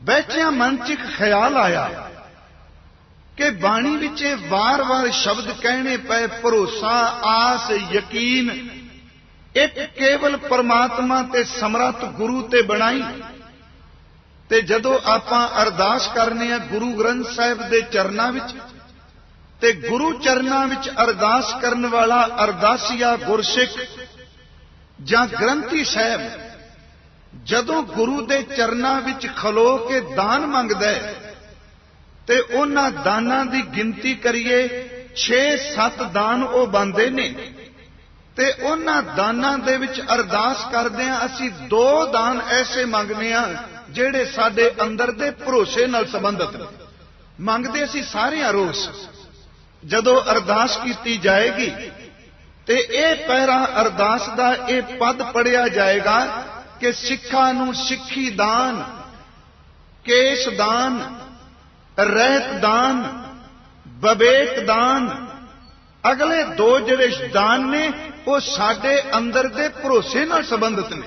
ਬੈਠਿਆਂ ਮਨ 'ਚ ਇੱਕ ਖਿਆਲ ਆਇਆ ਕਿ ਬਾਣੀ ਵਿੱਚ ਇਹ ਵਾਰ-ਵਾਰ ਸ਼ਬਦ ਕਹਿਣੇ ਪਏ, ਭਰੋਸਾ, ਆਸ, ਯਕੀਨ, ਇੱਕ ਕੇਵਲ ਪਰਮਾਤਮਾ ਤੇ ਸਮਰੱਥ ਗੁਰੂ ਤੇ ਬਣਾਈ। ਤੇ ਜਦੋਂ ਆਪਾਂ ਅਰਦਾਸ ਕਰਨੇ ਆ ਗੁਰੂ ਗ੍ਰੰਥ ਸਾਹਿਬ ਦੇ ਚਰਨਾਂ ਵਿੱਚ, ਤੇ ਗੁਰੂ ਚਰਨਾਂ ਵਿੱਚ ਅਰਦਾਸ ਕਰਨ ਵਾਲਾ ਅਰਦਾਸੀਆ ਗੁਰਸਿੱਖ ਜਾਂ ਗ੍ਰੰਥੀ ਸਾਹਿਬ ਜਦੋਂ ਗੁਰੂ ਦੇ ਚਰਨਾਂ ਵਿੱਚ ਖਲੋ ਕੇ ਦਾਨ ਮੰਗਦਾ ਹੈ ਤੇ ਉਹਨਾਂ ਦਾਨਾਂ ਦੀ ਗਿਣਤੀ ਕਰੀਏ 6-7 ਦਾਨ ਉਹ ਬੰਦੇ ਨੇ। ਤੇ ਉਹਨਾਂ ਦਾਨਾਂ ਦੇ ਵਿੱਚ ਅਰਦਾਸ ਕਰਦੇ ਆ ਅਸੀਂ ਦੋ ਦਾਨ ਐਸੇ ਮੰਗਨੇ ਆ ਜਿਹੜੇ ਸਾਡੇ ਅੰਦਰ ਦੇ ਭਰੋਸੇ ਨਾਲ ਸੰਬੰਧਿਤ ਨੇ। ਮੰਗਦੇ ਅਸੀਂ ਸਾਰਿਆਂ ਰੋਸ ਜਦੋਂ ਅਰਦਾਸ ਕੀਤੀ ਜਾਏਗੀ ਤੇ ਇਹ ਪਹਿਰਾ ਅਰਦਾਸ ਦਾ ਇਹ ਪਦ ਪੜਿਆ ਜਾਏਗਾ ਕਿ ਸਿੱਖਾਂ ਨੂੰ ਸਿੱਖੀ ਦਾਨ, ਕੇਸ਼ ਦਾਨ, ਰਹਿਤ ਦਾਨ, ਬਵੇਕ ਦਾਨ, ਅਗਲੇ ਦੋ ਜਿਹੜੇ ਦਾਨ ਨੇ, ਉਹ ਸਾਡੇ ਅੰਦਰ ਦੇ ਭਰੋਸੇ ਨਾਲ ਸੰਬੰਧਿਤ ਨੇ।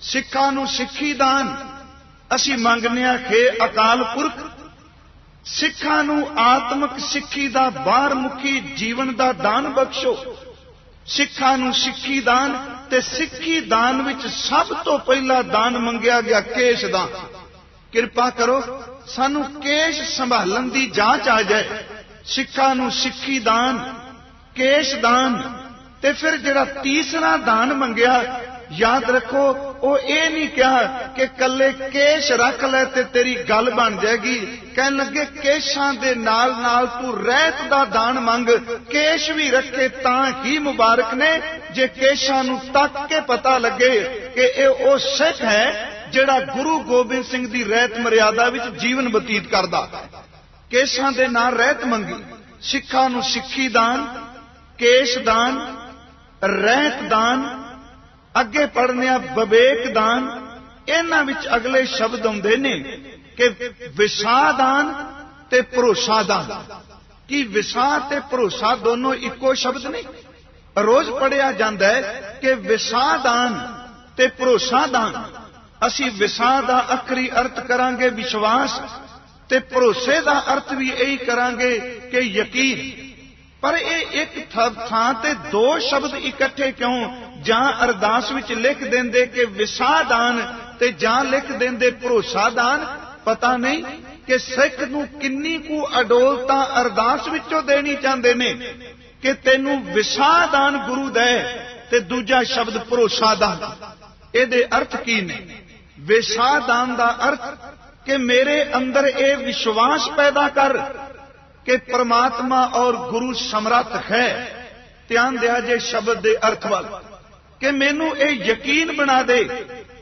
ਸਿੱਖਾਂ ਨੂੰ ਸਿੱਖੀ ਦਾਨ, ਅਸੀਂ ਮੰਗਨੇ ਆ ਖੇ ਅਕਾਲ ਪੁਰਖ ਸਿੱਖਾਂ ਨੂੰ ਆਤਮਿਕ ਸਿੱਖੀ ਦਾ ਬਾਹਰ ਮੁਖੀ ਜੀਵਨ ਦਾ ਦਾਨ ਬਖਸ਼ੋ। ਸਿੱਖਾਂ ਨੂੰ ਸਿੱਖੀ ਦਾਨ ਤੇ ਸਿੱਖੀ ਦਾਨ ਵਿੱਚ ਸਭ ਤੋਂ ਪਹਿਲਾ ਦਾਨ ਮੰਗਿਆ ਗਿਆ ਕੇਸ਼ ਦਾਨ ਕਿਰਪਾ ਕਰੋ, ਸਾਨੂੰ ਕੇਸ਼ ਸੰਭਾਲਣ ਦੀ ਜਾਂਚ ਆ ਜਾਏ। ਸਿੱਖਾਂ ਨੂੰ ਸਿੱਖੀ ਦਾਨ, ਕੇਸ਼ ਦਾਨ, ਤੇ ਫਿਰ ਜਿਹੜਾ ਤੀਸਰਾ ਦਾਨ ਮੰਗਿਆ, ਯਾਦ ਰੱਖੋ ਉਹ ਇਹ ਨਹੀਂ ਕਿਹਾ ਕਿ ਕੱਲੇ ਕੇਸ਼ ਰੱਖ ਲੈ ਤੇ ਤੇਰੀ ਗੱਲ ਬਣ ਜਾਏਗੀ। ਕਹਿਣ ਲੱਗੇ, ਕੇਸ਼ਾਂ ਦੇ ਨਾਲ ਨਾਲ ਤੂੰ ਰਹਿਤ ਦਾ ਦਾਨ ਮੰਗ, ਕੇਸ਼ ਵੀ ਰੱਖੇ ਤਾਂ ਹੀ ਮੁਬਾਰਕ ਨੇ। ਜੇ ਕੇਸ਼ਾਂ ਨੂੰ ਤੱਕ ਕੇ ਪਤਾ ਲੱਗੇ ਕਿ ਇਹ ਉਹ ਸਿੱਖ ਹੈ ਜਿਹੜਾ ਗੁਰੂ ਗੋਬਿੰਦ ਸਿੰਘ ਦੀ ਰਹਿਤ ਮਰਿਆਦਾ ਵਿੱਚ ਜੀਵਨ ਬਤੀਤ ਕਰਦਾ। ਕੇਸ਼ਾਂ ਦੇ ਨਾਲ ਰਹਿਤ ਮੰਗੀ, ਸਿੱਖਾਂ ਨੂੰ ਸਿੱਖੀ ਦਾਨ, ਕੇਸ਼ ਦਾਨ, ਰਹਿਤ ਦਾਨ ਅੱਗੇ ਪੜਨਿਆ ਵਿਵੇਕਦਾਨ, ਇਹਨਾਂ ਵਿੱਚ ਅਗਲੇ ਸ਼ਬਦ ਆਉਂਦੇ ਨੇ ਕਿ ਵਿਸਾਦਾਨ ਤੇ ਭਰੋਸਾਦਾਨ। ਕੀ ਵਿਸਾ ਤੇ ਭਰੋਸਾ ਦੋਨੋਂ ਇੱਕੋ ਸ਼ਬਦ ਨੇ? ਰੋਜ਼ ਪੜਿਆ ਜਾਂਦਾ ਹੈ ਕਿ ਵਿਸਾਦਾਨ ਤੇ ਭਰੋਸਾਦਾਨ। ਅਸੀਂ ਵਿਸਾ ਦਾ ਅਖਰੀ ਅਰਥ ਕਰਾਂਗੇ ਵਿਸ਼ਵਾਸ ਤੇ ਭਰੋਸੇ ਦਾ ਅਰਥ ਵੀ ਇਹੀ ਕਰਾਂਗੇ ਕਿ ਯਕੀਨ। ਪਰ ਇਹ ਇੱਕ ਥਾਂ ਤੇ ਦੋ ਸ਼ਬਦ ਇਕੱਠੇ ਕਿਉਂ ਜਾਂ ਅਰਦਾਸ ਵਿੱਚ ਲਿਖ ਦਿੰਦੇ ਕਿ ਵਿਸਾਦਾਨ ਤੇ ਜਾਂ ਲਿਖ ਦਿੰਦੇ ਭਰੋਸਾਦਾਨ, ਪਤਾ ਨਹੀਂ ਕਿ ਸਿੱਖ ਨੂੰ ਕਿੰਨੀ ਕੁ ਅਡੋਲਤਾ ਅਰਦਾਸ ਵਿੱਚੋਂ ਦੇਣੀ ਚਾਹੁੰਦੇ ਨੇ ਕਿ ਤੈਨੂੰ ਵਿਸਾਦਾਨ ਗੁਰੂ ਦੇ ਤੇ ਦੂਜਾ ਸ਼ਬਦ ਭਰੋਸਾਦਾਨ। ਇਹਦੇ ਅਰਥ ਕੀ ਨੇ? ਵਿਸਾਦਾਨ ਦਾ ਅਰਥ ਕਿ ਮੇਰੇ ਅੰਦਰ ਇਹ ਵਿਸ਼ਵਾਸ ਪੈਦਾ ਕਰ ਕਿ ਪ੍ਰਮਾਤਮਾ ਔਰ ਗੁਰੂ ਸਮਰੱਥ ਹੈ। ਧਿਆਨ ਦਿਆ ਜੇ ਸ਼ਬਦ ਦੇ ਅਰਥ ਵੱਲ। ਕਿ ਮੈਨੂੰ ਇਹ ਯਕੀਨ ਬਣਾ ਦੇ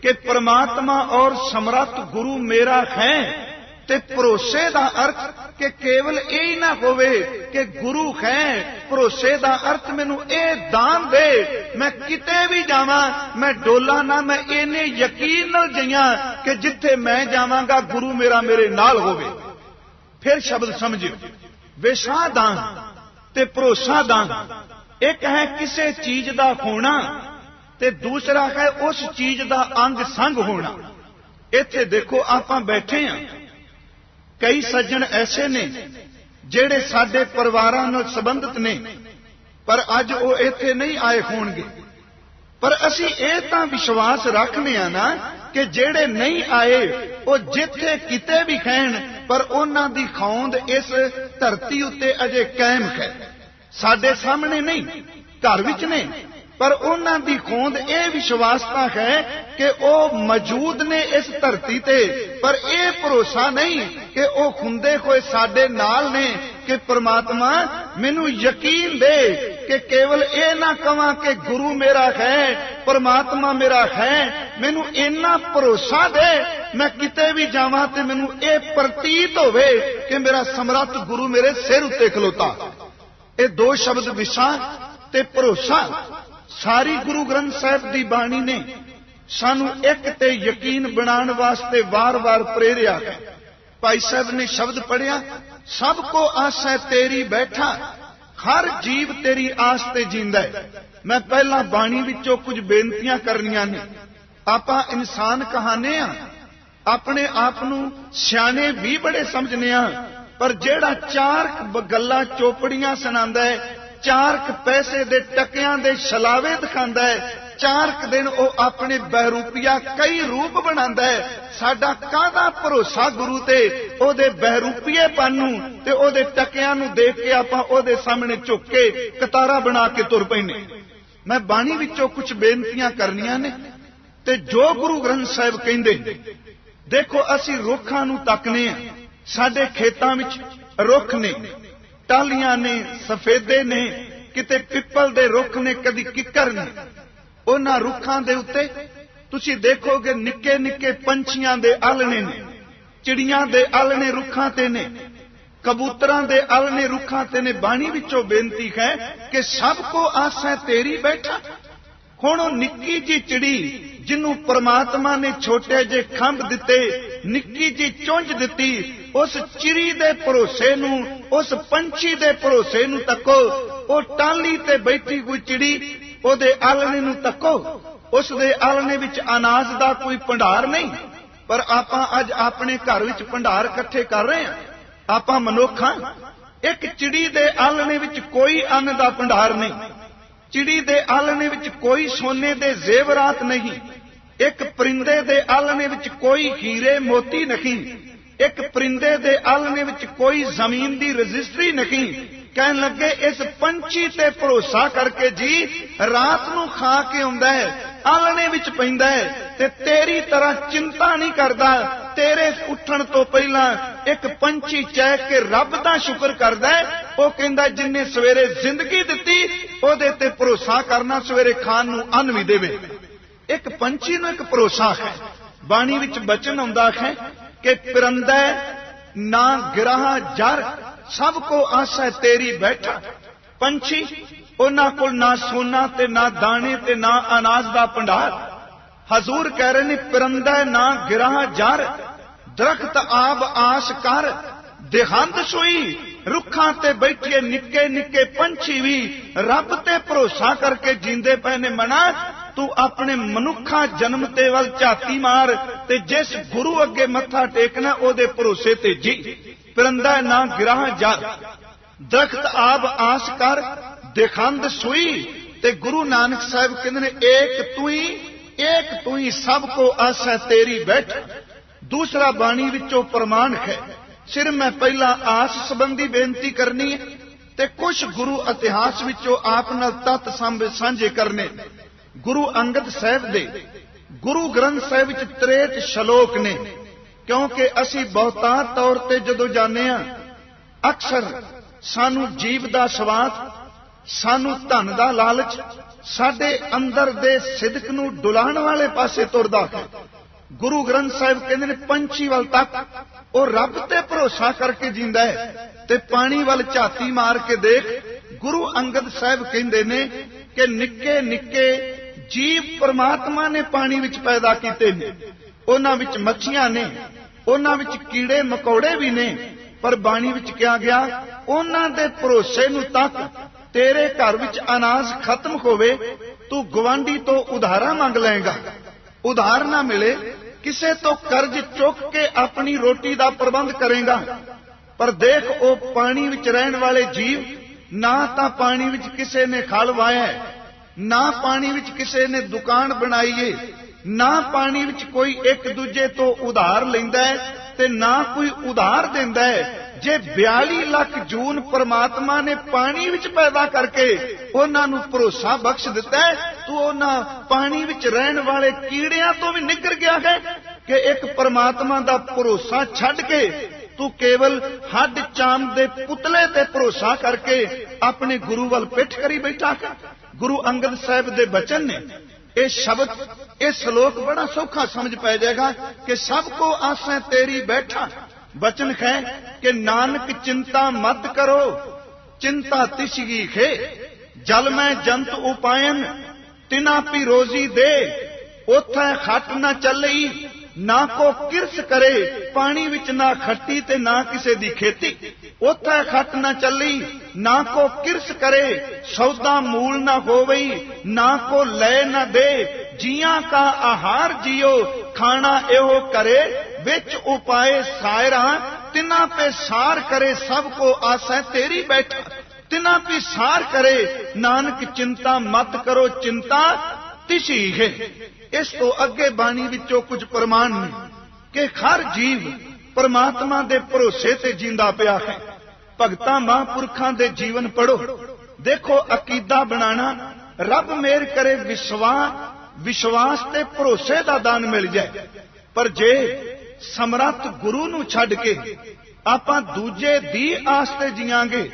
ਕਿ ਪ੍ਰਮਾਤਮਾ ਔਰ ਸਮਰੱਥ ਗੁਰੂ ਮੇਰਾ ਹੈ ਤੇ ਭਰੋਸੇ ਦਾ ਅਰਥ ਕਿ ਕੇਵਲ ਇਹ ਨਾ ਹੋਵੇ ਕਿ ਗੁਰੂ ਹੈ, ਭਰੋਸੇ ਦਾ ਅਰਥ ਮੈਨੂੰ ਇਹ ਦਾਨ ਦੇ, ਮੈਂ ਕਿਤੇ ਵੀ ਜਾਵਾਂ, ਮੈਂ ਡੋਲਾ ਨਾ, ਮੈਂ ਇਹਨੇ ਯਕੀਨ ਨਾਲ ਜਈਆਂ ਕਿ ਜਿੱਥੇ ਮੈਂ ਜਾਵਾਂਗਾ, ਗੁਰੂ ਮੇਰਾ ਮੇਰੇ ਨਾਲ ਹੋਵੇ। ਫਿਰ ਸ਼ਬਦ ਸਮਝਿਓ। ਵਿਸ਼ਾਦਾਨ ਤੇ ਭਰੋਸਾ ਦਾਨ ਇੱਕ ਹੈ ਕਿਸੇ ਚੀਜ਼ ਦਾ ਹੋਣਾ ਤੇ ਦੂਸਰਾ ਹੈ ਉਸ ਚੀਜ਼ ਦਾ ਅੰਗ ਸੰਗ ਹੋਣਾ। ਇੱਥੇ ਦੇਖੋ ਆਪਾਂ ਬੈਠੇ ਆਂ। ਕਈ ਸੱਜਣ ਐਸੇ ਨੇ ਜਿਹੜੇ ਸਾਡੇ ਪਰਿਵਾਰਾਂ ਨਾਲ ਸੰਬੰਧਿਤ ਨੇ, ਪਰ ਅੱਜ ਉਹ ਇੱਥੇ ਨਹੀਂ ਆਏ ਹੋਣਗੇ। ਪਰ ਅਸੀਂ ਇਹ ਤਾਂ ਵਿਸ਼ਵਾਸ ਰੱਖਨੇ ਆ ਨਾ ਕਿ ਜਿਹੜੇ ਨਹੀਂ ਆਏ, ਉਹ ਜਿੱਥੇ ਕਿਤੇ ਵੀ ਖੈਣ, ਪਰ ਉਹਨਾਂ ਦੀ ਖੌਂਦ ਇਸ ਧਰਤੀ ਉੱਤੇ ਅਜੇ ਕਾਇਮ ਹੈ। ਸਾਡੇ ਸਾਹਮਣੇ ਨਹੀਂ, ਘਰ ਵਿੱਚ ਨੇ। ਪਰ ਉਹਨਾਂ ਦੀ ਖੋਂਦ ਇਹ ਵਿਸ਼ਵਾਸ ਤਾਂ ਹੈ ਕਿ ਉਹ ਮੌਜੂਦ ਨੇ ਇਸ ਧਰਤੀ ਤੇ, ਪਰ ਇਹ ਭਰੋਸਾ ਨਹੀਂ ਕਿ ਉਹ ਖੁੰਦੇ ਹੋਏ ਸਾਡੇ ਨਾਲ ਨੇ ਕਿ ਪ੍ਰਮਾਤਮਾ ਮੈਨੂੰ ਯਕੀਨ ਦੇ ਕਿ ਕੇਵਲ ਇਹ ਨਾ ਕਵਾਂ ਕਿ ਗੁਰੂ ਮੇਰਾ ਹੈ, ਪਰਮਾਤਮਾ ਮੇਰਾ ਹੈ, ਮੈਨੂੰ ਇੰਨਾ ਭਰੋਸਾ ਦੇ, ਮੈਂ ਕਿਤੇ ਵੀ ਜਾਵਾਂ ਤੇ ਮੈਨੂੰ ਇਹ ਪ੍ਰਤੀਤ ਹੋਵੇ ਕਿ ਮੇਰਾ ਸਮਰੱਥ ਗੁਰੂ ਮੇਰੇ ਸਿਰ ਉੱਤੇ ਖਲੋਤਾ। ਇਹ ਦੋ ਸ਼ਬਦ ਵਿਸ਼ਾ ਤੇ ਭਰੋਸਾ ਸਾਰੀ ਗੁਰੂ ਗ੍ਰੰਥ ਸਾਹਿਬ ਦੀ ਬਾਣੀ ਨੇ ਸਾਨੂੰ ਇੱਕ ਤੇ ਯਕੀਨ ਬਣਾਉਣ ਵਾਸਤੇ ਵਾਰ-ਵਾਰ ਪ੍ਰੇਰਿਆ ਹੈ। ਭਾਈ ਸਾਹਿਬ ਨੇ ਸ਼ਬਦ ਪੜਿਆ ਸਭ ਕੋ ਆਸੈ ਤੇਰੀ ਬੈਠਾ, ਹਰ ਜੀਵ ਤੇਰੀ ਆਸ ਤੇ ਜਿੰਦਾ ਹੈ। ਮੈਂ ਪਹਿਲਾਂ ਬਾਣੀ ਵਿੱਚੋਂ ਕੁਝ ਬੇਨਤੀਆਂ ਕਰਨੀਆਂ ਨੇ। ਆਪਾਂ ਇਨਸਾਨ ਕਹਾਨੇ ਆ, ਆਪਣੇ ਆਪ ਨੂੰ ਸਿਆਣੇ ਵੀ ਬੜੇ ਸਮਝਨੇ ਆ, ਪਰ ਜਿਹੜਾ ਚਾਰ ਗੱਲਾਂ ਚੋਪੜੀਆਂ ਸੁਣਾਉਂਦਾ ਹੈ ਚਾਰਕ ਪੈਸੇ ਦੇ ਟਕਿਆਂ ਦੇ ਛਲਾਵੇ ਦਿਖਾਉਂਦਾ ਹੈ। ਚਾਰ ਦਿਨ ਉਹ ਆਪਣੇ ਬਹਿਰੂਪੀਆ ਕਈ ਰੂਪ ਬਣਾਉਂਦਾ ਹੈ। ਸਾਡਾ ਕਾਹਦਾ ਭਰੋਸਾ ਗੁਰੂ ਤੇ? ਉਹਦੇ ਬਹਿਰੂਪੀਏਪਨ ਨੂੰ ਤੇ ਉਹਦੇ ਟਕਿਆਂ ਨੂੰ ਦੇਖ ਕੇ ਆਪਾਂ ਉਹਦੇ ਸਾਹਮਣੇ ਝੁੱਕ ਕੇ ਕਤਾਰਾ ਬਣਾ ਕੇ ਤੁਰ ਪੈਨੇ ਮੈਂ ਬਾਣੀ ਵਿੱਚੋਂ ਕੁਝ ਬੇਨਤੀਆਂ ਕਰਨੀਆਂ ਨੇ ਤੇ ਜੋ ਗੁਰੂ ਗ੍ਰੰਥ ਸਾਹਿਬ ਕਹਿੰਦੇ ਦੇਖੋ ਅਸੀਂ ਰੁੱਖਾਂ ਨੂੰ ਤੱਕਨੇ ਆ ਸਾਡੇ ਖੇਤਾਂ ਵਿੱਚ ਰੁੱਖ ਨੇ। ਟਾਲੀਆਂ ਨੇ, ਸਫੇਦੇ ਨੇ, ਕਿਤੇ ਪਿੱਪਲ ਦੇ ਰੁੱਖ ਨੇ, ਕਦੀ ਕਿੱਕਰ ਨੇ। ਉਹਨਾਂ ਰੁੱਖਾਂ ਦੇ ਉੱਤੇ ਤੁਸੀਂ ਦੇਖੋਗੇ ਨਿੱਕੇ ਨਿੱਕੇ ਪੰਛੀਆਂ ਦੇ ਆਲਣੇ ਨੇ, ਚਿੜੀਆਂ ਦੇ ਆਲਣੇ ਰੁੱਖਾਂ ਤੇ ਨੇ, ਕਬੂਤਰਾਂ ਦੇ ਆਲਣੇ ਰੁੱਖਾਂ ਤੇ ਨੇ। ਬਾਣੀ ਵਿੱਚੋਂ ਬੇਨਤੀ ਹੈ ਕਿ ਸਭ ਕੋ ਆਸਾ ਤੇਰੀ ਬੈਠਾ। ਹੁਣ ਉਹ ਨਿੱਕੀ ਜੀ ਚਿੜੀ ਜਿਹਨੂੰ ਪ੍ਰਮਾਤਮਾ ਨੇ ਛੋਟੇ ਜੇ ਖੰਭ ਦਿੱਤੇ, ਨਿੱਕੀ ਜੀ ਚੁੰਝ ਦਿੱਤੀ, ਉਸ ਚਿੜੀ ਦੇ ਭਰੋਸੇ ਨੂੰ, ਉਸ ਪੰਛੀ ਦੇ ਭਰੋਸੇ ਨੂੰ ਤੱਕੋ, ਉਹ ਟਾਲੀ ਤੇ ਬੈਠੀ ਕੋਈ ਚਿੜੀ, ਉਹਦੇ ਆਲਣੇ ਨੂੰ ਤੱਕੋ। ਉਸ ਦੇ ਆਲਣੇ ਵਿੱਚ ਅਨਾਜ ਦਾ ਕੋਈ ਭੰਡਾਰ ਨਹੀਂ, ਪਰ ਆਪਾਂ ਅੱਜ ਆਪਣੇ ਘਰ ਵਿੱਚ ਭੰਡਾਰ ਇਕੱਠੇ ਕਰ ਰਹੇ ਹਾਂ। ਆਪਾਂ ਮਨੁੱਖਾਂ, ਇੱਕ ਚਿੜੀ ਦੇ ਆਲਣੇ ਵਿੱਚ ਕੋਈ ਅੰਨ ਦਾ ਭੰਡਾਰ ਨਹੀਂ। ਚਿੜੀ ਦੇ ਆਲਣੇ ਵਿੱਚ ਕੋਈ ਸੋਨੇ ਦੇ ਜ਼ੇਵਰਾਤ ਨਹੀਂ। ਇੱਕ ਪਰਿੰਦੇ ਦੇ ਆਲਣੇ ਵਿੱਚ ਕੋਈ ਹੀਰੇ ਮੋਤੀ ਨਹੀਂ। ਇੱਕ ਪਰਿੰਦੇ ਦੇ ਆਲਣੇ ਵਿੱਚ ਕੋਈ ਜ਼ਮੀਨ ਦੀ ਰਜਿਸਟਰੀ ਨਹੀਂ। ਕਹਿਣ ਲੱਗੇ, ਇਸ ਪੰਛੀ ਤੇ ਭਰੋਸਾ ਕਰਕੇ ਜੀ, ਰਾਤ ਨੂੰ ਖਾ ਕੇ ਆਉਂਦਾ ਹੈ ਆਲਣੇ ਵਿੱਚ ਪੈਂਦਾ ਹੈ ਤੇ ਤੇਰੀ ਤਰ੍ਹਾਂ ਚਿੰਤਾ ਨਹੀਂ ਕਰਦਾ। ਤੇਰੇ ਉੱਠਣ ਤੋਂ ਪਹਿਲਾਂ ਇੱਕ ਪੰਛੀ ਚੈਕ ਕੇ ਰੱਬ ਦਾ ਸ਼ੁਕਰ ਕਰਦਾ ਉਹ ਕਹਿੰਦਾ, ਜਿੰਨੇ ਸਵੇਰੇ ਜ਼ਿੰਦਗੀ ਦਿੱਤੀ, ਉਹਦੇ ਤੇ ਭਰੋਸਾ ਕਰਨਾ ਸਵੇਰੇ ਖਾਣ ਨੂੰ ਅੰਨ ਵੀ ਦੇਵੇ। ਇੱਕ ਪੰਛੀ ਨੂੰ ਇੱਕ ਭਰੋਸਾ ਹੈ ਬਾਣੀ ਵਿੱਚ ਬਚਨ ਆਉਂਦਾ ਹੈ ਕਿ ਪਰੰਦਾ ਨਾ ਗਿਰਾਹ ਜਰ, ਸਭ ਕੋ ਆਸਾ ਤੇਰੀ ਬੈਠਾ। ਪੰਛੀ ਉਹਨਾਂ ਕੋਲ ਨਾ ਸੋਨਾ ਤੇ ਨਾ ਦਾਣੇ ਤੇ ਨਾ ਅਨਾਜ ਦਾ ਭੰਡਾਰ। ਹਜ਼ੂਰ ਕਹਿ ਰਹੇ ਨੇ, ਪਰੰਦਾ ਨਾ ਗਿਰਾਹ ਜਰ, ਦਰਖਤ ਆਬ ਆਸ ਕਰ। ਦਿਹੰਦ ਸੋਈ, ਰੁੱਖਾਂ ਤੇ ਬੈਠੇ ਨਿੱਕੇ ਨਿੱਕੇ ਪੰਛੀ ਵੀ, ਰੱਬ ਤੇ ਭਰੋਸਾ ਕਰਕੇ ਜਿੰਦੇ ਪਏ ਨੇ ਮਨਾ। ਤੂੰ ਆਪਣੇ ਮਨੁੱਖਾ ਜਨਮ ਤੇ ਵੱਲ ਝਾਤੀ ਮਾਰ ਤੇ ਜਿਸ ਗੁਰੂ ਅੱਗੇ ਮੱਥਾ ਟੇਕਣਾ ਉਹਦੇ ਭਰੋਸੇ ਤੇ ਜੀ। ਪਰੰਦਾ ਨਾ ਗਿਰਾਹ ਜਾ ਦਰਖਤ ਆਬ ਆਸ ਕਰ, ਦਿਖੰਦ ਸੂਈ ਤੇ ਗੁਰੂ ਨਾਨਕ ਸਾਹਿਬ ਕਹਿੰਦੇ ਨੇ, ਏਕ ਤੂੰ ਹੀ ਏਕ ਤੂੰ ਹੀ ਸਭ ਕੋ ਆਸਾ ਤੇਰੀ ਬੈਠ। ਦੂਸਰਾ ਬਾਣੀ ਵਿੱਚੋਂ ਪ੍ਰਮਾਣ ਹੈ, ਸਿਰ ਮੈਂ ਪਹਿਲਾਂ ਆਸ ਸੰਬੰਧੀ ਬੇਨਤੀ ਕਰਨੀ ਹੈ ਤੇ ਕੁਝ ਗੁਰੂ ਇਤਿਹਾਸ ਵਿੱਚੋਂ ਆਪ ਨਾਲ ਤਤ ਸਾਂਝੇ ਕਰਨੇ। ਗੁਰੂ ਅੰਗਦ ਸਾਹਿਬ ਦੇ ਗੁਰੂ ਗ੍ਰੰਥ ਸਾਹਿਬ ਵਿੱਚ 63 ਸ਼ਲੋਕ ਨੇ, ਕਿਉਂਕਿ ਅਸੀਂ ਬਹੁਤਾ ਤੌਰ ਤੇ ਜਦੋਂ ਜਾਣਦੇ ਆ ਅਕਸਰ ਸਾਨੂੰ ਜੀਵ ਦਾ ਸਵਾਦ, ਸਾਨੂੰ ਧਨ ਦਾ ਲਾਲਚ, ਸਾਡੇ ਅੰਦਰ ਦੇ ਸਿਦਕ ਨੂੰ ਡੁਲਾਉਣ ਵਾਲੇ ਪਾਸੇ ਤੁਰਦਾ ਹੈ। ਗੁਰੂ ਗ੍ਰੰਥ ਸਾਹਿਬ ਕਹਿੰਦੇ ਨੇ, ਪੰਛੀ ਵੱਲ ਤੱਕ, ਉਹ ਰੱਬ ਤੇ ਭਰੋਸਾ ਕਰਕੇ ਜਿੰਦਾ ਹੈ ਤੇ ਪਾਣੀ ਵੱਲ ਝਾਤੀ ਮਾਰ ਕੇ ਦੇਖ, ਗੁਰੂ ਅੰਗਦ ਸਾਹਿਬ ਕਹਿੰਦੇ ਨੇ ਕਿ ਨਿੱਕੇ ਨਿੱਕੇ ਜੀਵ ਪ੍ਰਮਾਤਮਾ ਨੇ ਪਾਣੀ ਵਿੱਚ ਪੈਦਾ ਕੀਤੇ ਨੇ। ਉਹਨਾਂ ਵਿੱਚ ਮੱਛੀਆਂ ਨੇ, ਉਹਨਾਂ ਵਿੱਚ ਕੀੜੇ ਮਕੌੜੇ ਵੀ ਨੇ, ਪਰ ਬਾਣੀ ਵਿੱਚ ਕਿਹਾ ਗਿਆ, ਉਹਨਾਂ ਦੇ ਭਰੋਸੇ ਨੂੰ ਤੱਕ ਤੇਰੇ ਘਰ ਵਿੱਚ ਅਨਾਜ ਖਤਮ ਹੋਵੇ, ਤੂੰ ਗਵਾਂਢੀ ਤੋਂ ਉਧਾਰਾ ਮੰਗ ਲਏਗਾ। ਉਧਾਰ ਨਾ ਮਿਲੇ, ਕਿਸੇ ਤੋਂ ਕਰਜ਼ ਚੁੱਕ ਕੇ ਆਪਣੀ ਰੋਟੀ ਦਾ ਪ੍ਰਬੰਧ ਕਰੇਗਾ। ਪਰ ਦੇਖ, ਉਹ ਪਾਣੀ ਵਿੱਚ ਰਹਿਣ ਵਾਲੇ ਜੀਵ ਨਾ ਤਾਂ ਪਾਣੀ ਵਿੱਚ ਕਿਸੇ ਨੇ ਖਲਵਾਇਆ ਨਾ ਪਾਣੀ ਵਿੱਚ ਕਿਸੇ ਨੇ ਦੁਕਾਨ ਬਣਾਈਏ, ਨਾ ਪਾਣੀ ਵਿੱਚ ਕੋਈ ਇੱਕ ਦੂਜੇ ਤੋਂ ਉਧਾਰ ਲੈਂਦਾ ਹੈ ਤੇ ਨਾ ਕੋਈ ਉਧਾਰ ਦਿੰਦਾ ਹੈ। ਜੇ 42 ਲੱਖ ਜੂਨ ਪਰਮਾਤਮਾ ਨੇ ਪਾਣੀ ਵਿੱਚ ਪੈਦਾ ਕਰਕੇ ਉਹਨਾਂ ਨੂੰ ਭਰੋਸਾ ਬਖਸ਼ ਦਿੱਤਾ ਹੈ, ਤੂੰ ਉਹਨਾਂ ਪਾਣੀ ਵਿੱਚ ਰਹਿਣ ਵਾਲੇ ਕੀੜਿਆਂ ਤੋਂ ਵੀ ਨਿਕਰ ਗਿਆ ਹੈ ਕਿ ਇੱਕ ਪਰਮਾਤਮਾ ਦਾ ਭਰੋਸਾ ਛੱਡ ਕੇ ਤੂੰ ਕੇਵਲ ਹੱਡ ਚਾਮ ਦੇ ਪੁਤਲੇ ਤੇ ਭਰੋਸਾ ਕਰਕੇ ਆਪਣੇ ਗੁਰੂ ਵੱਲ ਪਿੱਠ ਕਰੀ ਬੈਠਾ ਹੈ ਗੁਰੂ ਅੰਗਦ ਸਾਹਿਬ ਦੇ ਬਚਨ ਨੇ, ਇਹ ਸ਼ਬਦ, ਇਹ ਸ਼ਲੋਕ ਬੜਾ ਸੌਖਾ ਸਮਝ ਪੈ ਜਾਏਗਾ ਕਿ ਸਭ ਕੋ ਆਸਾਂ ਤੇਰੀ ਬੈਠਾ। ਬਚਨ ਹੈ ਕਿ ਨਾਨਕ ਚਿੰਤਾ ਮਤ ਕਰੋ, ਚਿੰਤਾ ਤਿਸਗੀ ਖੇ। ਜਲ ਮੈਂ ਜੰਤ ਉਪਾਇਨ, ਤਿਨਾ ਪੀ ਰੋਜ਼ੀ ਦੇ, ਉਥੇ ਖੱਟ ਨਾ ਚੱਲਈ। ਨਾ ਕੋ ਕਿਰਸ ਕਰੇ, ਪਾਣੀ ਵਿੱਚ ਨਾ ਖੱਟੀ ਤੇ ਨਾ ਕਿਸੇ ਦੀ ਖੇਤੀ। ਉਥੇ ਖੱਟ ਨਾ ਚੱਲੀ, ਨਾ ਕੋ ਕਿਰਸ ਕਰੇ, ਸੌਦਾ ਮੂਲ ਨਾ ਹੋਵਈ, ਨਾ ਕੋ ਲੈ ਨਾ ਦੇ। ਜੀਆਂ ਕਾ ਆਹਾਰ ਜਿਓ, ਖਾਣਾ ਇਹੋ ਕਰੇ, ਵਿੱਚ ਉਪਾਏ ਸਾਇਰਾ, ਤਿਨਾ ਪੇ ਸਾਰ ਕਰੇ, ਸਭ ਕੋ ਆਸੈ ਤੇਰੀ ਬੈਠਾ। ਤਿਨਾ ਪੇ ਸਾਰ ਕਰੇ, ਨਾਨਕ ਚਿੰਤਾ ਮਤ ਕਰੋ, ਚਿੰਤਾ ਤਿਸੀ ਹੈ। ਇਸ ਤੋਂ ਅੱਗੇ ਬਾਣੀ ਵਿੱਚੋਂ ਕੁਝ ਪ੍ਰਮਾਣ ਨੇ ਕਿ ਹਰ ਜੀਵ ਪਰਮਾਤਮਾ ਦੇ ਭਰੋਸੇ ਤੇ ਜਿੰਦਾ ਪਿਆ ਹੈ। ਭਗਤਾਂ, ਮਹਾਂਪੁਰਖਾਂ ਦੇ ਜੀਵਨ ਪੜੋ ਦੇਖੋ ਅਕੀਦਾ ਬਣਾਣਾ, ਰੱਬ ਮੇਰ ਕਰੇ ਵਿਸ਼ਵਾਸ ਵਿਸ਼ਵਾਸ ਤੇ ਭਰੋਸੇ ਦਾ ਦਾਨ ਮਿਲ ਜਾਏ। ਪਰ ਜੇ ਸਮਰੱਥ ਗੁਰੂ ਨੂੰ ਛੱਡ ਕੇ ਆਪਾਂ ਦੂਜੇ ਦੀ ਆਸ ਤੇ ਜੀਵਾਂਗੇ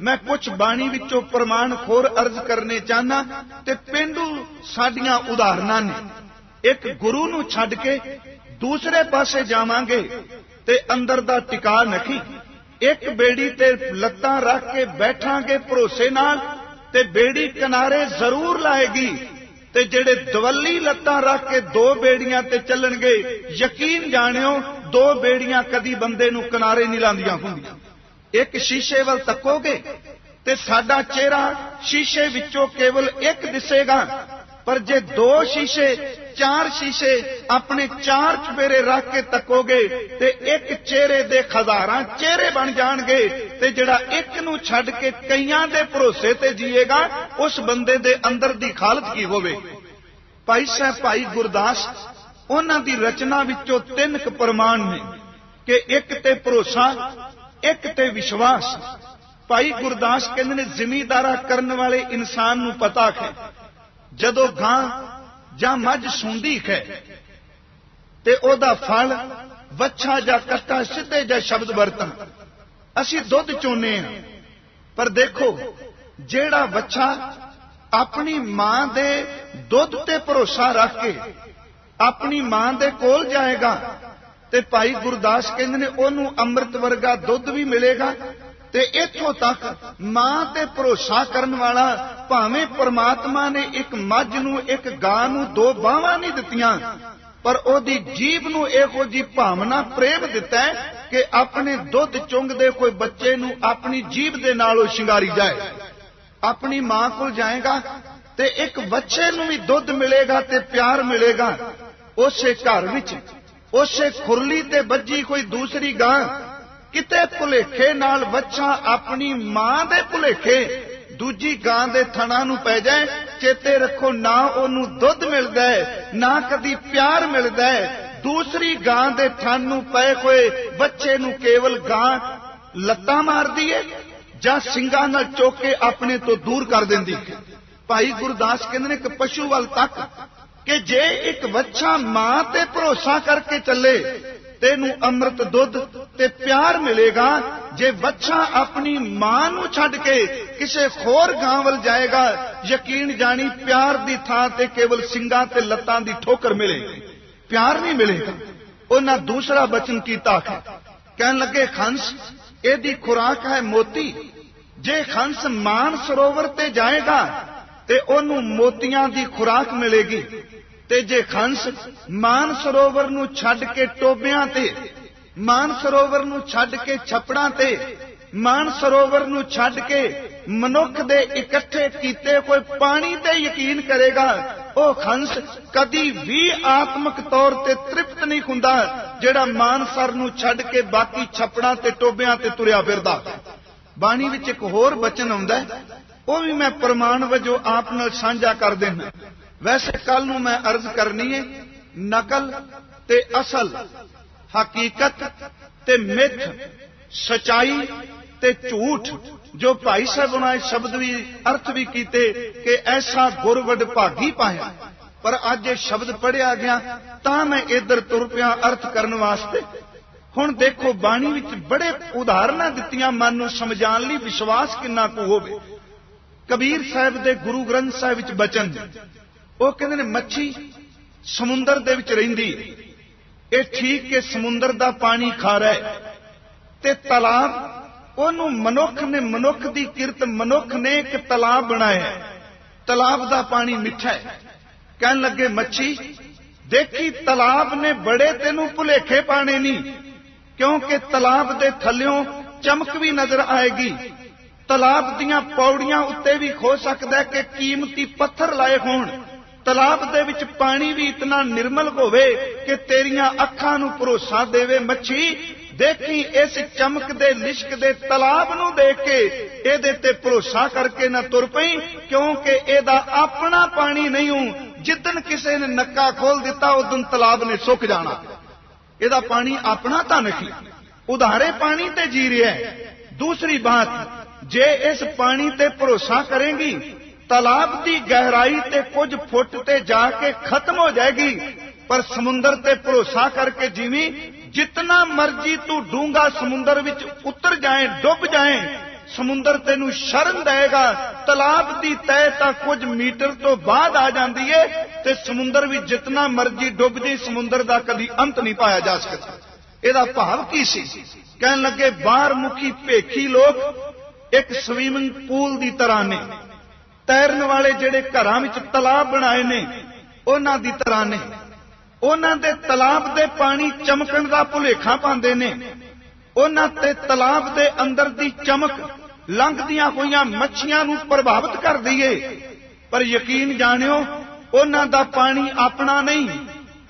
ਮੈਂ ਕੁਝ ਬਾਣੀ ਵਿੱਚੋਂ ਪ੍ਰਮਾਣ ਖੋਰ ਅਰਜ਼ ਕਰਨੇ ਚਾਹਨਾ ਤੇ ਪਿੰਡੂ ਸਾਡੀਆਂ ਉਦਾਹਰਨਾਂ ਨੇ। ਇੱਕ ਗੁਰੂ ਨੂੰ ਛੱਡ ਕੇ ਦੂਸਰੇ ਪਾਸੇ ਜਾਵਾਂਗੇ ਤੇ ਅੰਦਰ ਦਾ ਟਿਕਾ ਨਖੀ। ਇੱਕ ਬੇੜੀ ਤੇ ਲੱਤਾਂ ਰੱਖ ਕੇ ਬੈਠਾਂਗੇ ਭਰੋਸੇ ਨਾਲ ਤੇ ਬੇੜੀ ਕਿਨਾਰੇ ਜ਼ਰੂਰ ਲਾਏਗੀ ਤੇ ਜਿਹੜੇ ਦਵੱਲੀ ਲੱਤਾਂ ਰੱਖ ਕੇ ਦੋ ਬੇੜੀਆਂ ਤੇ ਚੱਲਣਗੇ, ਯਕੀਨ ਜਾਣਿਓ, ਦੋ ਬੇੜੀਆਂ ਕਦੀ ਬੰਦੇ ਨੂੰ ਕਿਨਾਰੇ ਨਹੀਂ ਲਾਂਦੀਆਂ ਹੁੰਦੀਆਂ। ਇੱਕ ਸ਼ੀਸ਼ੇ ਵੱਲ ਤੱਕੋਗੇ ਤੇ ਸਾਡਾ ਚਿਹਰਾ ਸ਼ੀਸ਼ੇ ਵਿੱਚੋਂ ਕੇਵਲ ਇੱਕ ਦਿਸੇਗਾ। ਪਰ ਜੇ ਦੋ ਸ਼ੀਸ਼ੇ, ਚਾਰ ਸ਼ੀਸ਼ੇ ਆਪਣੇ ਚਾਰ ਚਵੇਰੇ ਰੱਖ ਕੇ ਤੱਕੋਗੇ ਤੇ ਇੱਕ ਚਿਹਰੇ ਦੇ ਹਜ਼ਾਰਾਂ ਚਿਹਰੇ ਬਣ ਜਾਣਗੇ ਤੇ ਜਿਹੜਾ ਇੱਕ ਨੂੰ ਛੱਡ ਕੇ ਕਈਆਂ ਦੇ ਭਰੋਸੇ ਤੇ ਜੀਏਗਾ, ਉਸ ਬੰਦੇ ਦੇ ਅੰਦਰ ਦੀ ਹਾਲਤ ਕੀ ਹੋਵੇ? ਭਾਈ ਸਾਹਿਬ, ਭਾਈ ਗੁਰਦਾਸ, ਉਹਨਾਂ ਦੀ ਰਚਨਾ ਵਿੱਚੋਂ ਤਿੰਨ ਕੁ ਪ੍ਰਮਾਣ ਨੇ ਕਿ ਇੱਕ ਤੇ ਭਰੋਸਾ ਇੱਕ ਤੇ ਵਿਸ਼ਵਾਸ। ਭਾਈ ਗੁਰਦਾਸ ਕਹਿੰਦੇ ਨੇ, ਜ਼ਿਮੀਦਾਰਾ ਕਰਨ ਵਾਲੇ ਇਨਸਾਨ ਨੂੰ ਪਤਾ ਹੈ ਜਦੋਂ ਗਾਂ ਜਾਂ ਮੱਝ ਸੁੰਦੀ ਹੈ ਤੇ ਉਹਦਾ ਫਲ ਵੱਛਾ ਜਾਂ ਕੱਟਾ ਸਿੱਧੇ ਜਾਂ ਸ਼ਬਦ ਵਰਤਨ ਅਸੀਂ ਦੁੱਧ ਚੋਨੇ ਆ। ਪਰ ਦੇਖੋ, ਜਿਹੜਾ ਵੱਛਾ ਆਪਣੀ ਮਾਂ ਦੇ ਦੁੱਧ ਤੇ ਭਰੋਸਾ ਰੱਖ ਕੇ ਆਪਣੀ ਮਾਂ ਦੇ ਕੋਲ ਜਾਏਗਾ ਤੇ ਭਾਈ ਗੁਰਦਾਸ ਕਹਿੰਦੇ ਨੇ ਉਹਨੂੰ ਅੰਮ੍ਰਿਤ ਵਰਗਾ ਦੁੱਧ ਵੀ ਮਿਲੇਗਾ ਤੇ ਇੱਥੋਂ ਤੱਕ ਮਾਂ ਤੇ ਭਰੋਸਾ ਕਰਨ ਵਾਲਾ ਭਾਵੇਂ ਪ੍ਰਮਾਤਮਾ ਨੇ ਇੱਕ ਮੱਝ ਨੂੰ, ਇੱਕ ਗਾਂ ਨੂੰ ਦੋ ਬਾਹਾਂ ਨਹੀਂ ਦਿੱਤੀਆਂ, ਪਰ ਉਹਦੀ ਜੀਬ ਨੂੰ ਇਹੋ ਜੀ ਭਾਵਨਾ ਪ੍ਰੇਮ ਦਿੱਤਾ ਕਿ ਆਪਣੇ ਦੁੱਧ ਚੁੰਗਦੇ ਕੋਈ ਬੱਚੇ ਨੂੰ ਆਪਣੀ ਜੀਬ ਦੇ ਨਾਲ ਉਹ ਸ਼ਿੰਗਾਰੀ ਜਾਏ। ਆਪਣੀ ਮਾਂ ਕੋਲ ਜਾਏਗਾ ਤੇ ਇੱਕ ਬੱਚੇ ਨੂੰ ਵੀ ਦੁੱਧ ਮਿਲੇਗਾ ਤੇ ਪਿਆਰ ਮਿਲੇਗਾ। ਉਸੇ ਘਰ ਵਿੱਚ ਉਸੇ ਖੁਰਲੀ ਤੇ ਵੱਜੀ ਕੋਈ ਦੂਸਰੀ ਗਾਂ। ਕਿਤੇ ਭੁਲੇਖੇ ਨਾਲ ਬੱਚਾ ਆਪਣੀ ਮਾਂ ਦੇ ਭੁਲੇਖੇ, ਦੂਜੀ ਗਾਂ ਦੇ ਥਣਾ ਨੂੰ ਪੈ ਜਾਏ, ਚੇਤੇ ਰੱਖੋ ਨਾ ਉਹਨੂੰ ਦੁੱਧ ਮਿਲਦਾ ਹੈ, ਨਾ ਕਦੀ ਪਿਆਰ ਮਿਲਦਾ ਹੈ। ਦੂਸਰੀ ਗਾਂ ਦੇ ਥਣ ਨੂੰ ਪਏ ਹੋਏ ਬੱਚੇ ਨੂੰ ਕੇਵਲ ਗਾਂ ਲੱਤਾਂ ਮਾਰਦੀ ਏ ਜਾਂ ਸਿੰਘਾਂ ਨਾਲ ਚੋਕ ਕੇ ਆਪਣੇ ਤੋਂ ਦੂਰ ਕਰ ਦਿੰਦੀ ਭਾਈ ਗੁਰਦਾਸ ਕਹਿੰਦੇ ਨੇ ਕਿ ਪਸ਼ੂ ਵੱਲ ਤੱਕ ਕਿ ਜੇ ਇੱਕ ਬੱਚਾ ਮਾਂ ਤੇ ਭਰੋਸਾ ਕਰਕੇ ਚੱਲੇ, ਤੈਨੂੰ ਅੰਮ੍ਰਿਤ ਦੁੱਧ ਤੇ ਪਿਆਰ ਮਿਲੇਗਾ। ਜੇ ਬੱਚਾ ਆਪਣੀ ਮਾਂ ਨੂੰ ਛੱਡ ਕੇ ਕਿਸੇ ਹੋਰ ਗਾਂ ਵੱਲ ਜਾਏਗਾ, ਯਕੀਨ ਜਾਣੀ ਪਿਆਰ ਦੀ ਥਾਂ ਤੇ ਕੇਵਲ ਸਿੰਘਾਂ ਤੇ ਲੱਤਾਂ ਦੀ ਠੋਕਰ ਮਿਲੇਗੀ। ਪਿਆਰ ਨਹੀਂ ਮਿਲੇਗਾ। ਉਹਨਾਂ ਦੂਸਰਾ ਬਚਨ ਕੀਤਾ ਕਹਿਣ ਲੱਗੇ, ਖੰਸ, ਇਹਦੀ ਖੁਰਾਕ ਹੈ ਮੋਤੀ। ਜੇ ਖੰਸ ਮਾਨ ਸਰੋਵਰ ਤੇ ਜਾਏਗਾ, ਤੇ ਉਹਨੂੰ ਮੋਤੀਆਂ ਦੀ ਖੁਰਾਕ ਮਿਲੇਗੀ। ਤੇ ਜੇ ਖੰਸ ਮਾਨ ਸਰੋਵਰ ਨੂੰ ਛੱਡ ਕੇ ਟੋਬਿਆਂ ਤੇ, ਮਾਨ ਸਰੋਵਰ ਨੂੰ ਛੱਡ ਕੇ ਛਪੜਾਂ ਤੇ, ਮਾਨ ਸਰੋਵਰ ਨੂੰ ਛੱਡ ਕੇ ਮਨੁੱਖ ਦੇ ਇਕੱਠੇ ਕੀਤੇ ਕੋਈ ਪਾਣੀ ਤੇ ਯਕੀਨ ਕਰੇਗਾ, ਉਹ ਖੰਸ ਕਦੀ ਵੀ ਆਤਮਿਕ ਤੌਰ ਤੇ ਤ੍ਰਿਪਤ ਨਹੀਂ ਹੁੰਦਾ ਜਿਹੜਾ ਮਾਨਸਰ ਨੂੰ ਛੱਡ ਕੇ ਬਾਕੀ ਛਪੜਾਂ ਤੇ ਟੋਬਿਆਂ ਤੇ ਤੁਰਿਆ ਫਿਰਦਾ। ਬਾਣੀ ਵਿੱਚ ਇੱਕ ਹੋਰ ਬਚਨ ਆਉਂਦਾ ਉਹ ਵੀ ਮੈਂ ਪ੍ਰਮਾਣ ਵਜੋਂ ਆਪ ਨਾਲ ਸਾਂਝਾ ਕਰ ਦੇਣਾ ਵੈਸੇ ਕੱਲ ਨੂੰ ਮੈਂ ਅਰਜ਼ ਕਰਨੀ ਹੈ ਨਕਲ ਤੇ ਅਸਲ, ਹਕੀਕਤ ਤੇ ਮਿੱਥ, ਸਚਾਈ ਤੇ ਝੂਠ, ਜੋ ਭਾਈ ਸਾਹਿਬ ਨੇ ਸ਼ਬਦ ਵੀ, ਅਰਥ ਵੀ ਕੀਤੇ ਕਿ ਐਸਾ ਗੁਰਵਡ ਭਾਗੀ ਪਾਇਆ। ਪਰ ਅੱਜ ਇਹ ਸ਼ਬਦ ਪੜਿਆ ਗਿਆ, ਤਾਂ ਮੈਂ ਇਧਰ ਤੁਰ ਪਿਆ ਅਰਥ ਕਰਨ ਵਾਸਤੇ। ਹੁਣ ਦੇਖੋ, ਬਾਣੀ ਵਿੱਚ ਬੜੇ ਉਦਾਹਰਨਾਂ ਦਿੱਤੀਆਂ, ਮਨ ਨੂੰ ਸਮਝਾਉਣ ਲਈ ਵਿਸ਼ਵਾਸ ਕਿੰਨਾ ਕੁ ਹੋਵੇ। ਕਬੀਰ ਸਾਹਿਬ ਦੇ ਗੁਰੂ ਗ੍ਰੰਥ ਸਾਹਿਬ ਵਿੱਚ ਬਚਨ। ਉਹ ਕਹਿੰਦੇ ਨੇ, ਮੱਛੀ ਸਮੁੰਦਰ ਦੇ ਵਿੱਚ ਰਹਿੰਦੀ। ਇਹ ਠੀਕ ਕਿ ਸਮੁੰਦਰ ਦਾ ਪਾਣੀ ਖਾ ਰਿਹਾ ਤੇ ਤਲਾਬ, ਉਹਨੂੰ ਮਨੁੱਖ ਨੇ ਮਨੁੱਖ ਦੀ ਕਿਰਤ, ਮਨੁੱਖ ਨੇ ਇੱਕ ਤਲਾਬ ਬਣਾਇਆ ਤਲਾਬ ਦਾ ਪਾਣੀ ਮਿੱਠਾ ਹੈ। ਕਹਿਣ ਲੱਗੇ, ਮੱਛੀ, ਦੇਖੀ ਤਲਾਬ ਨੇ ਬੜੇ ਤੈਨੂੰ ਭੁਲੇਖੇ ਪਾਣੇ ਨਹੀਂ ਕਿਉਂਕਿ ਤਲਾਬ ਦੇ ਥੱਲਿਓਂ ਚਮਕ ਵੀ ਨਜ਼ਰ ਆਏਗੀ। ਤਲਾਬ ਦੀਆਂ ਪੌੜੀਆਂ ਉੱਤੇ ਵੀ ਖੋ ਸਕਦਾ ਕਿ ਕੀਮਤੀ ਪੱਥਰ ਲਾਏ ਹੋਣ। ਤਲਾਬ ਦੇ ਵਿੱਚ ਪਾਣੀ ਵੀ ਇਤਨਾ ਨਿਰਮਲ ਹੋਵੇ ਕਿ ਤੇਰੀਆਂ ਅੱਖਾਂ ਨੂੰ ਭਰੋਸਾ ਦੇਵੇ ਮੱਛੀ। ਦੇਖੀ ਇਸ ਚਮਕ ਦੇ ਤਲਾਬ ਨੂੰ ਦੇਖ ਕੇ ਇਹਦੇ ਤੇ ਭਰੋਸਾ ਕਰਕੇ ਨਾ ਤੁਰ ਪਈ, ਕਿਉਂਕਿ ਇਹਦਾ ਆਪਣਾ ਪਾਣੀ ਨਹੀਂ ਹੂੰ। ਜਿੱਦਨ ਕਿਸੇ ਨੇ ਨੱਕਾ ਖੋਲ ਦਿੱਤਾ ਉਦੋਂ ਤਲਾਬ ਨੇ ਸੁੱਕ ਜਾਣਾ। ਇਹਦਾ ਪਾਣੀ ਆਪਣਾ ਤਾਂ ਨਹੀਂ। ਉਧਾਰੇ ਪਾਣੀ ਤੇ ਜੀ ਰਿਹਾ ਹੈ। ਦੂਸਰੀ ਬਾਤ, ਜੇ ਇਸ ਪਾਣੀ ਤੇ ਭਰੋਸਾ ਕਰੇਗੀ ਤਲਾਬ ਦੀ ਗਹਿਰਾਈ ਤੇ ਕੁਝ ਫੁੱਟ ਤੇ ਜਾ ਕੇ ਖਤਮ ਹੋ ਜਾਏਗੀ, ਪਰ ਸਮੁੰਦਰ ਤੇ ਭਰੋਸਾ ਕਰਕੇ ਜਿਵੇਂ ਜਿੰਨਾ ਮਰਜ਼ੀ ਤੂੰ ਡੂੰਗਾ ਸਮੁੰਦਰ ਵਿੱਚ ਉਤਰ ਜਾਏ, ਡੁੱਬ ਜਾਏ, ਸਮੁੰਦਰ ਤੈਨੂੰ ਸ਼ਰਨ ਦੇਗਾ ਤਲਾਬ ਦੀ ਤਹਿ ਤਾਂ ਕੁਝ ਮੀਟਰ ਤੋਂ ਬਾਅਦ ਆ ਜਾਂਦੀ ਏ ਤੇ ਸਮੁੰਦਰ ਵੀ ਜਿੰਨਾ ਮਰਜ਼ੀ ਡੁੱਬ ਜੇ ਸਮੁੰਦਰ ਦਾ ਕਦੀ ਅੰਤ ਨਹੀਂ ਪਾਇਆ ਜਾ ਸਕਦਾ। ਇਹਦਾ ਭਾਵ ਕੀ ਸੀ? ਕਹਿਣ ਲੱਗੇ ਬਾਹਰ ਮੁਖੀ ਭੇਖੀ ਲੋਕ ਇੱਕ ਸਵੀਮਿੰਗ ਪੂਲ ਦੀ ਤਰ੍ਹਾਂ ਨੇ। ਤੈਰਨ ਵਾਲੇ ਜਿਹੜੇ ਘਰਾਂ ਵਿੱਚ ਤਲਾਬ ਬਣਾਏ ਨੇ, ਉਹਨਾਂ ਦੀ ਤਰ੍ਹਾਂ ਨੇ। ਉਹਨਾਂ ਦੇ ਤਲਾਬ ਦੇ ਪਾਣੀ ਚਮਕਣ ਦਾ ਭੁਲੇਖਾ ਪਾਉਂਦੇ ਨੇ। ਉਹਨਾਂ ਤੇ ਤਲਾਬ ਦੇ ਅੰਦਰ ਦੀ ਚਮਕ ਲੰਘਦੀਆਂ ਹੋਈਆਂ ਮੱਛੀਆਂ ਨੂੰ ਪ੍ਰਭਾਵਿਤ ਕਰਦੀ ਏ। ਪਰ ਯਕੀਨ ਜਾਣਿਓ, ਉਹਨਾਂ ਦਾ ਪਾਣੀ ਆਪਣਾ ਨਹੀਂ,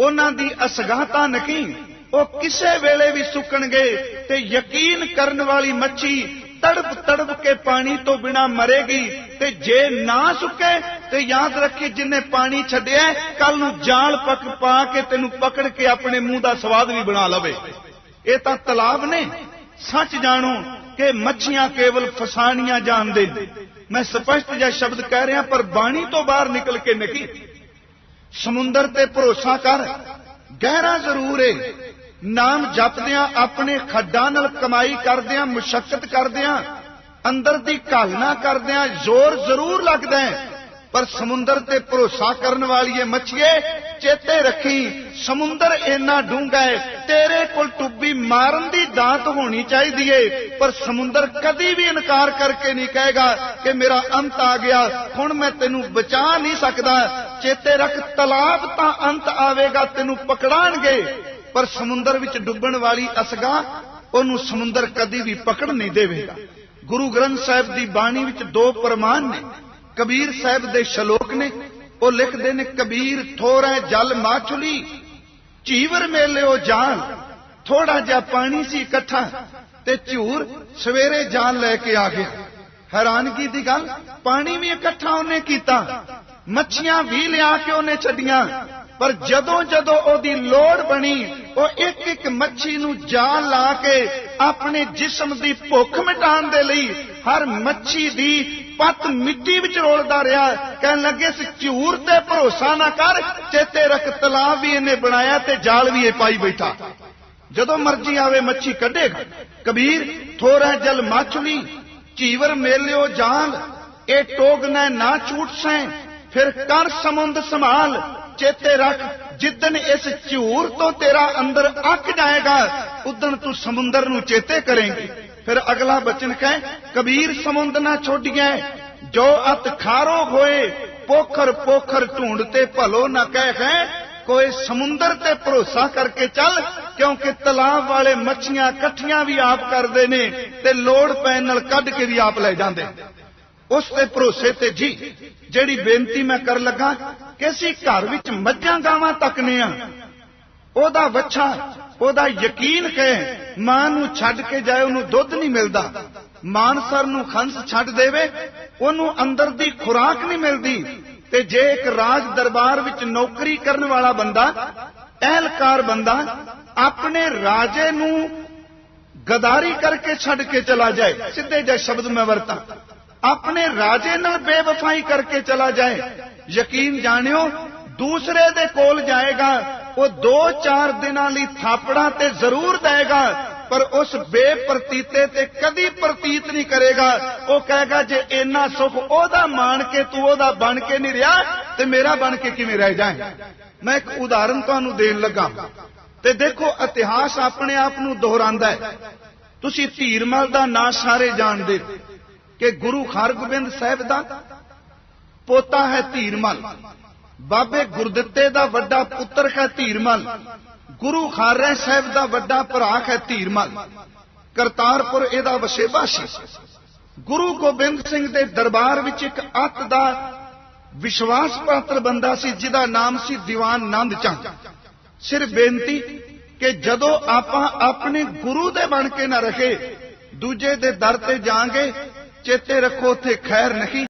ਉਹਨਾਂ ਦੀ ਅਸਗਾਹਤਾ ਨਹੀਂ, ਉਹ ਕਿਸੇ ਵੇਲੇ ਵੀ ਸੁੱਕਣਗੇ ਤੇ ਯਕੀਨ ਕਰਨ ਵਾਲੀ ਮੱਛੀ ਤੜਪ ਤੜਪ ਕੇ ਪਾਣੀ ਤੋਂ ਬਿਨਾ ਮਰੇਗੀ ਤੇ ਜੇ ਨਾ ਸੁੱਕੇ ਤੇ ਯਾਦ ਰੱਖੀ ਜਿੰਨੇ ਪਾਣੀ ਛੱਡਿਆ ਕੱਲ ਨੂੰ ਜਾਲ ਪੱਕ ਪਾ ਕੇ ਤੈਨੂੰ ਪਕੜ ਕੇ ਆਪਣੇ ਮੂੰਹ ਦਾ ਸਵਾਦ ਵੀ ਬਣਾ ਲਵੇ। ਇਹ ਤਾਂ ਤਲਾਬ ਨੇ। ਸੱਚ ਜਾਣੋ ਕਿ ਮੱਛੀਆਂ ਕੇਵਲ ਫਸਾਣੀਆਂ ਜਾਣਦੇ ਨੇ। ਮੈਂ ਸਪਸ਼ਟ ਜਿਹਾ ਸ਼ਬਦ ਕਹਿ ਰਿਹਾ, ਪਰ ਬਾਣੀ ਤੋਂ ਬਾਹਰ ਨਿਕਲ ਕੇ ਨਹੀਂ। ਸਮੁੰਦਰ ਤੇ ਭਰੋਸਾ ਕਰ। ਗਹਿਰਾ ਜ਼ਰੂਰ ਏ। ਨਾਮ ਜਪਦਿਆਂ, ਆਪਣੇ ਖੱਡਾਂ ਨਾਲ ਕਮਾਈ ਕਰਦਿਆਂ ਮੁਸ਼ਕਲ ਕਰਦਿਆਂ, ਅੰਦਰ ਦੀ ਘਾਲਣਾ ਕਰਦਿਆਂ ਜ਼ੋਰ ਜ਼ਰੂਰ ਲੱਗਦਾ ਹੈ। ਪਰ ਸਮੁੰਦਰ ਤੇ ਭਰੋਸਾ ਕਰਨ ਵਾਲੀਏ ਮੱਛੀਏ, ਚੇਤੇ ਰੱਖੀ, ਸਮੁੰਦਰ ਇੰਨਾ ਡੂੰਘਾ ਹੈ, ਤੇਰੇ ਕੋਲ ਟੁੱਬੀ ਮਾਰਨ ਦੀ ਦਾਤ ਹੋਣੀ ਚਾਹੀਦੀ ਏ। ਪਰ ਸਮੁੰਦਰ ਕਦੀ ਵੀ ਇਨਕਾਰ ਕਰਕੇ ਨਹੀਂ ਕਹੇਗਾ ਕਿ ਮੇਰਾ ਅੰਤ ਆ ਗਿਆ, ਹੁਣ ਮੈਂ ਤੈਨੂੰ ਬਚਾ ਨਹੀਂ ਸਕਦਾ। ਚੇਤੇ ਰੱਖ, ਤਲਾਬ ਤਾਂ ਅੰਤ ਆਵੇਗਾ, ਤੈਨੂੰ ਪਕੜਾਣਗੇ। ਪਰ ਸਮੁੰਦਰ ਵਿੱਚ ਡੁੱਬਣ ਵਾਲੀ ਅਸਗਾ, ਉਹਨੂੰ ਸਮੁੰਦਰ ਕਦੀ ਵੀ ਪਕੜ ਨਹੀਂ ਦੇਵੇਗਾ। ਗੁਰੂ ਗ੍ਰੰਥ ਸਾਹਿਬ ਦੀ ਬਾਣੀ ਵਿੱਚ ਦੋ ਪ੍ਰਮਾਣ ਨੇ। ਕਬੀਰ ਸਾਹਿਬ ਦੇ ਸ਼ਲੋਕ ਨੇ, ਉਹ ਲਿਖਦੇ ਨੇ, ਕਬੀਰ ਥੋੜਾ ਜਲ ਮਾਛਲੀ ਝੀਵਰ ਮੇਲਿਓ ਜਾਲ ਥੋੜਾ ਜਿਹਾ ਪਾਣੀ ਸੀ ਇਕੱਠਾ, ਤੇ ਝੂਰ ਸਵੇਰੇ ਜਾਨ ਲੈ ਕੇ ਆ ਗਿਆ। ਹੈਰਾਨਗੀ ਦੀ ਗੱਲ, ਪਾਣੀ ਵੀ ਇਕੱਠਾ ਉਹਨੇ ਕੀਤਾ, ਮੱਛੀਆਂ ਵੀ ਲਿਆ ਕੇ ਉਹਨੇ ਛੱਡੀਆਂ, ਪਰ ਜਦੋਂ ਜਦੋਂ ਉਹਦੀ ਲੋੜ ਬਣੀ ਉਹ ਇੱਕ ਇੱਕ ਮੱਛੀ ਨੂੰ ਜਾਲ ਲਾ ਕੇ ਆਪਣੇ ਜਿਸਮ ਦੀ ਭੁੱਖ ਮਿਟਾਉਣ ਦੇ ਲਈ ਹਰ ਮੱਛੀ ਦੀ ਪੱਤ ਮਿੱਟੀ ਵਿੱਚ ਰੋਲਦਾ ਰਿਹਾ। ਕਹਿਣ ਲੱਗੇ ਸੀ ਝੂਰ ਤੇ ਭਰੋਸਾ ਨਾ ਕਰ, ਚੇਤੇ ਰੱਖ, ਤਲਾਬ ਵੀ ਇਹਨੇ ਬਣਾਇਆ ਤੇ ਜਾਲ ਵੀ ਇਹ ਪਾਈ ਬੈਠਾ। ਜਦੋਂ ਮਰਜ਼ੀ ਆਵੇ, ਮੱਛੀ ਕੱਢੇਗਾ ਕਬੀਰ ਥੋੜਾ ਜਲ ਮਾਛਲੀ ਝੀਵਰ ਮੇਲਿਓ ਜਾਲ। ਇਹ ਟੋਗਨਾ ਨਾ ਛੂਟ ਸੈਂ, ਫਿਰ ਕਰ ਸਮੁੰਦ ਸੰਭਾਲ। ਚੇਤੇ ਰੱਖ ਜਿੱਦਨ ਇਸ ਝੂਰ ਤੋਂ ਤੇਰਾ ਅੰਦਰ ਅੱਕ ਜਾਏਗਾ, ਉਦਣ ਤੂੰ ਸਮੁੰਦਰ ਨੂੰ ਚੇਤੇ ਕਰੇਂਗੀ। ਫਿਰ ਅਗਲਾ ਬਚਨ ਕਹੇ, ਕਬੀਰ ਸਮੁੰਦ ਨਾ ਛੋਡੀਐ ਜੋ ਅਤ ਖਾਰੋ ਹੋਏ, ਪੋਖਰ ਪੋਖਰ ਢੂੰਡ ਤੇ ਭਲੋ ਨਾ ਕਹਿ, ਹੈ, ਕੋਈ ਸਮੁੰਦਰ ਤੇ ਭਰੋਸਾ ਕਰਕੇ ਚੱਲ, ਕਿਉਂਕਿ ਤਲਾਬ ਵਾਲੇ ਮੱਛੀਆਂ ਇਕੱਠੀਆਂ ਵੀ ਆਪ ਕਰਦੇ ਨੇ ਤੇ ਲੋੜ ਪੈਣ ਨਾਲ ਕੱਢ ਕੇ ਵੀ ਆਪ ਲੈ ਜਾਂਦੇ। ਉਸ ਤੇ ਭਰੋਸੇ ਤੇ ਜੀ, ਜਿਹੜੀ ਬੇਨਤੀ ਮੈਂ ਕਰ ਲੱਗਾ ਕਿ ਅਸੀਂ ਘਰ ਵਿੱਚ ਮੱਝਾਂ ਗਾਵਾਂ ਤੱਕਨੇ ਆ। ਉਹਦਾ ਵੱਛਾ, ਉਹਦਾ ਯਕੀਨ ਕਹੇ, ਮਾਂ ਨੂੰ ਛੱਡ ਕੇ ਜਾਏ, ਉਹਨੂੰ ਦੁੱਧ ਨਹੀਂ ਮਿਲਦਾ। ਮਾਨਸਰ ਨੂੰ ਖੰਸ ਛੱਡ ਦੇਵੇ, ਉਹਨੂੰ ਅੰਦਰ ਦੀ ਖੁਰਾਕ ਨਹੀਂ ਮਿਲਦੀ। ਤੇ ਜੇ ਇੱਕ ਰਾਜ ਦਰਬਾਰ ਵਿੱਚ ਨੌਕਰੀ ਕਰਨ ਵਾਲਾ ਬੰਦਾ, ਅਹਿਲਕਾਰ ਬੰਦਾ, ਆਪਣੇ ਰਾਜੇ ਨੂੰ ਗਦਾਰੀ ਕਰਕੇ ਛੱਡ ਕੇ ਚਲਾ ਜਾਏ, ਸਿੱਧੇ ਜਿਹਾ ਸ਼ਬਦ ਮੈਂ ਵਰਤਾਂ। ਆਪਣੇ ਰਾਜੇ ਨਾਲ ਬੇਵਫਾਈ ਕਰਕੇ ਚਲਾ ਜਾਏ। ਯਕੀਨ ਜਾਣਿਓ, ਦੂਸਰੇ ਦੇ ਕੋਲ ਜਾਏਗਾ, ਉਹ 2-4 ਦਿਨਾਂ ਲਈ ਥਾਪੜਾਂ ਤੇ ਜ਼ਰੂਰ ਦੇਗਾ ਪਰ ਉਸ ਬੇਪਰਤੀਤੇ ਤੇ ਕਦੀ ਪ੍ਰਤੀਤ ਨਹੀਂ ਕਰੇਗਾ। ਉਹ ਕਹੇਗਾ, ਜੇ ਇੰਨਾ ਸੁਖ ਉਹਦਾ ਮਾਣ ਕੇ ਤੂੰ ਉਹਦਾ ਬਣ ਕੇ ਨਹੀਂ ਰਿਹਾ, ਤੇ ਮੇਰਾ ਬਣ ਕੇ ਕਿਵੇਂ ਰਹਿ ਜਾਏ? ਮੈਂ ਇੱਕ ਉਦਾਹਰਨ ਤੁਹਾਨੂੰ ਦੇਣ ਲੱਗਾ। ਤੇ ਦੇਖੋ, ਇਤਿਹਾਸ ਆਪਣੇ ਆਪ ਨੂੰ ਦੁਹਰਾਉਂਦਾ ਹੈ। ਤੁਸੀਂ ਧੀਰਮਲ ਦਾ ਨਾਂ ਸਾਰੇ ਜਾਣਦੇ। ਕਿ ਗੁਰੂ ਹਰਗੋਬਿੰਦ ਸਾਹਿਬ ਦਾ ਪੋਤਾ ਹੈ ਧੀਰਮਲ। ਬਾਬੇ ਗੁਰਦਿੱਤੇ ਦਾ ਵੱਡਾ ਪੁੱਤਰ ਹੈ ਧੀਰਮਲ। ਗੁਰੂ ਖਾਰੇ ਸਾਹਿਬ ਦਾ ਵੱਡਾ ਭਰਾ ਹੈ ਧੀਰਮਲ। ਕਰਤਾਰਪੁਰ ਇਹਦਾ ਵਸੇਬਾ ਸੀ। ਗੁਰੂ ਗੋਬਿੰਦ ਸਿੰਘ ਦੇ ਦਰਬਾਰ ਵਿੱਚ ਇੱਕ ਅੱਤ ਦਾ ਵਿਸ਼ਵਾਸ ਪਾਤਰ ਬੰਦਾ ਸੀ, ਜਿਹਦਾ ਨਾਮ ਸੀ ਦੀਵਾਨ ਨੰਦ ਚੰਦ। ਸਿਰ ਬੇਨਤੀ ਕਿ ਜਦੋਂ ਆਪਾਂ ਆਪਣੇ ਗੁਰੂ ਦੇ ਬਣ ਕੇ ਨਾ ਰਹੇ, ਦੂਜੇ ਦੇ ਦਰ ਤੇ ਜਾਾਂਗੇ ਚੇਤੇ ਰੱਖੋ ਉੱਥੇ ਖੈਰ ਨਹੀਂ